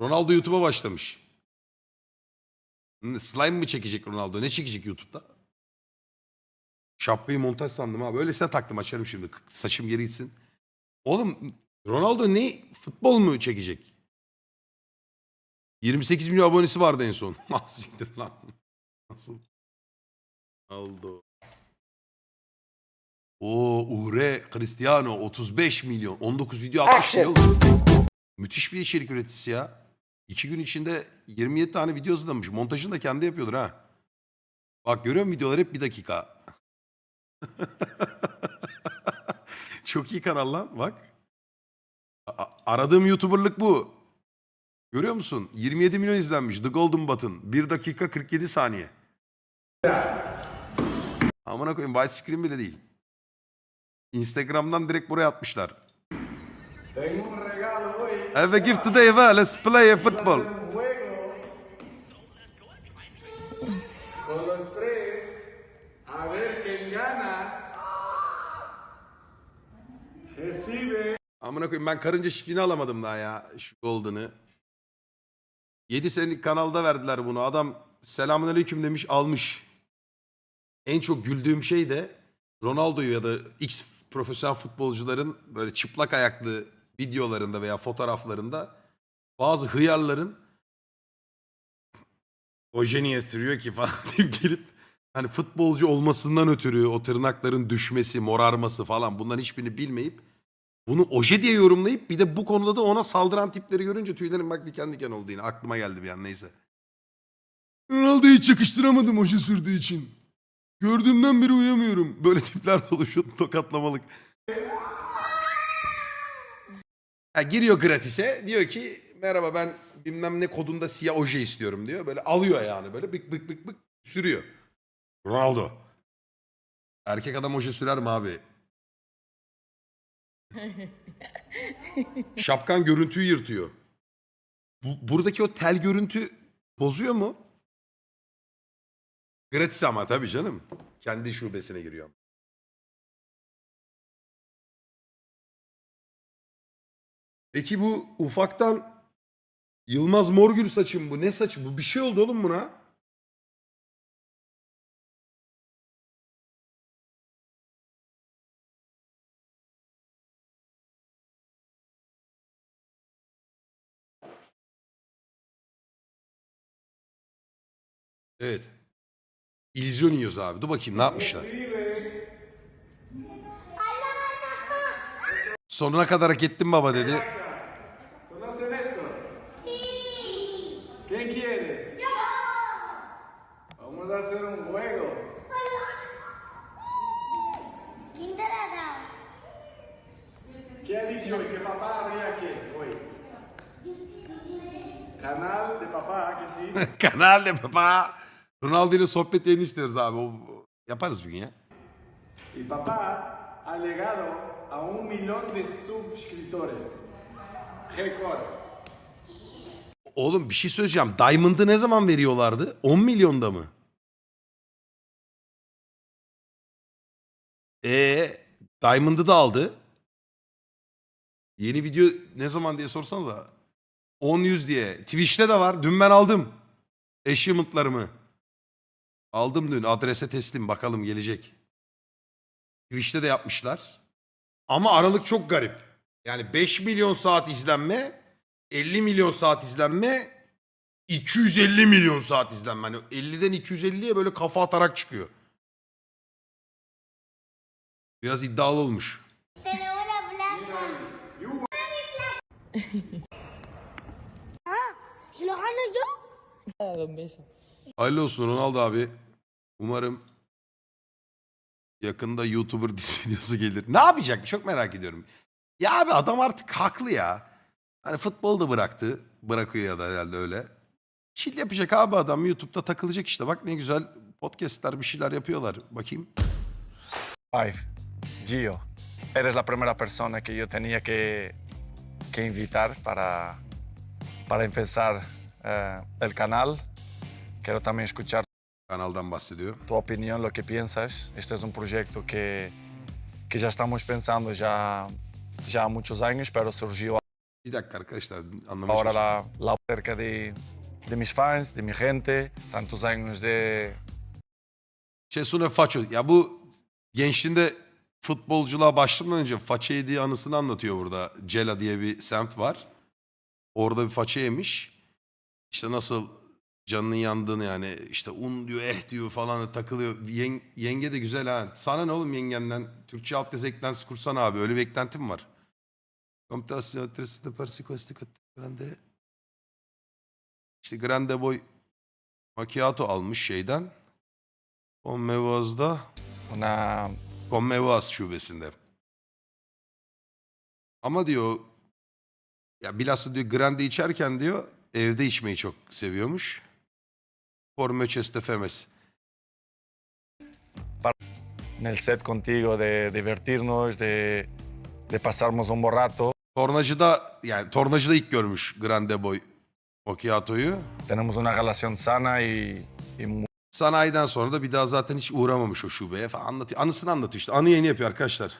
Ronaldo YouTube'a başlamış. Slime mı çekecek Ronaldo? Ne çekecek YouTube'da? Şapkayı montaj sandım ha. Böylesine taktım açarım şimdi. Saçım geri gitsin. Oğlum Ronaldo ne? Futbol mu çekecek? 28 milyon abonesi vardı en son. Ah, Siktir lan. Nasıl? Aldo. O Ure Cristiano 35 milyon. 19 video 60 milyon. Müthiş bir içerik üreticisi ya. İki gün içinde 27 tane video hazırlamış. Montajını da kendi yapıyordur ha. Bak görüyor musun videolar hep bir dakika. Çok iyi kanal lan bak. Aradığım YouTuber'lık bu. Görüyor musun? 27 milyon izlenmiş. The Golden Button. 1 dakika 47 saniye. Amına koyayım widescreen bile değil. Instagram'dan direkt buraya atmışlar. Hoy. Have a gift today, well, let's play a ver. Amına koyayım ben karınca çiftliğini alamadım daha ya şu Golden'ı. 7 senelik kanalda verdiler bunu. Adam selamünaleyküm demiş almış. En çok güldüğüm şey de Ronaldo'yu ya da X profesyonel futbolcuların böyle çıplak ayaklı videolarında veya fotoğraflarında bazı hıyarların oje niye sürüyor ki falan deyip gelip hani futbolcu olmasından ötürü o tırnakların düşmesi, morarması falan bunların hiçbirini bilmeyip bunu oje diye yorumlayıp bir de bu konuda da ona saldıran tipleri görünce tüylerim bak diken diken oldu yine. Aklıma geldi bir an neyse. Ronaldo'yu hiç yakıştıramadım oje sürdüğü için. Gördüğümden beri uyamıyorum. Böyle tipler doluşuyor tokatlamalık. Ha, giriyor gratis'e diyor ki merhaba ben bilmem ne kodunda siyah oje istiyorum diyor. Böyle alıyor yani böyle bık bık bık bık sürüyor. Ronaldo. Erkek adam oje sürer mi abi? Şapkan görüntüyü yırtıyor. Bu, buradaki o tel görüntü bozuyor mu? Gratis ama tabii canım. Kendi şubesine giriyor. Peki bu ufaktan Yılmaz Morgül saçım bu. Ne saçı bu? Bir şey oldu oğlum buna. Evet. İllüzyon yiyoruz abi. Dur bakayım ne yapmışlar. Sonuna kadar hak ettim baba dedi. ¿Conocen esto? Sí. ¿Quién quiere? Yo. Vamos a hacer un juego. Kinderada. ¿Qué ha dicho? Que papá habría que hoy. Canal de papá, que sí. Kanal de baba. Ronaldo ile sohbet yayını istiyoruz abi. O, yaparız bir gün ya. Y papá ha llegado a un millón de suscriptores. Récord. Oğlum bir şey söyleyeceğim. Diamond'ı ne zaman veriyorlardı? 10 milyonda mı? Ee, Diamond'ı da aldı. Yeni video ne zaman diye sorsana da. 10 100 diye. Twitch'te de var. Dün ben aldım. Achievement'larımı. Aldım dün. Adrese teslim. Bakalım gelecek. Twitch'te de yapmışlar. Ama aralık çok garip. Yani 5 milyon saat izlenme, 50 milyon saat izlenme, 250 milyon saat izlenme. Hani 50'den 250'ye böyle kafa atarak çıkıyor. Biraz iddialı olmuş. Hayırlı olsun Ronaldo abi. Umarım yakında YouTuber dizi videosu gelir. Ne yapacak? Çok merak ediyorum. Ya abi adam artık haklı ya. Hani futbolu da bıraktı. Bırakıyor ya da herhalde öyle. Chill yapacak abi adam. YouTube'da takılacak işte. Bak ne güzel podcastler bir şeyler yapıyorlar. Bakayım. Five, Gio, eres la primera persona que yo tenía que, que invitar para, para empezar eh, el canal. Quiero también escuchar Kanaldan bahsediyor. tu opinión, lo que piensas. Este es un proyecto que, que ya estamos pensando ya, ya muchos años, pero surgió Bir dakika arkadaşlar anlamaya Ahora çalışıyorum. la, la cerca de, de mis fans, de mi gente, tantos años de, Cesune Faço. Ya bu gençliğinde futbolculuğa başlamadan önce faça yediği anısını anlatıyor burada. Cela diye bir semt var. Orada bir faça yemiş. İşte nasıl canının yandığını yani işte un diyor eh diyor falan da takılıyor. Yen- yenge de güzel ha. Sana ne oğlum yengenden? Türkçe alt eklentisi kursana abi. Öyle bir eklentim var. Komutasyon adresi de parsi grande. İşte grande boy macchiato almış şeyden. Conmevaz'da una, Conmevaz şubesinde. Ama diyor ya bilhassa diyor grande içerken diyor evde içmeyi çok seviyormuş. Por meches de femes. en el set contigo, de divertirnos, de, de pasarnos un buen rato. Tornacıda yani tornacıda ilk görmüş grande boy macchiato'yu. Tenemos una relación sana y, y muy Sanayiden sonra da bir daha zaten hiç uğramamış o şubeye falan anlatıyor. Anısını anlatıyor işte. Anı yeni yapıyor arkadaşlar.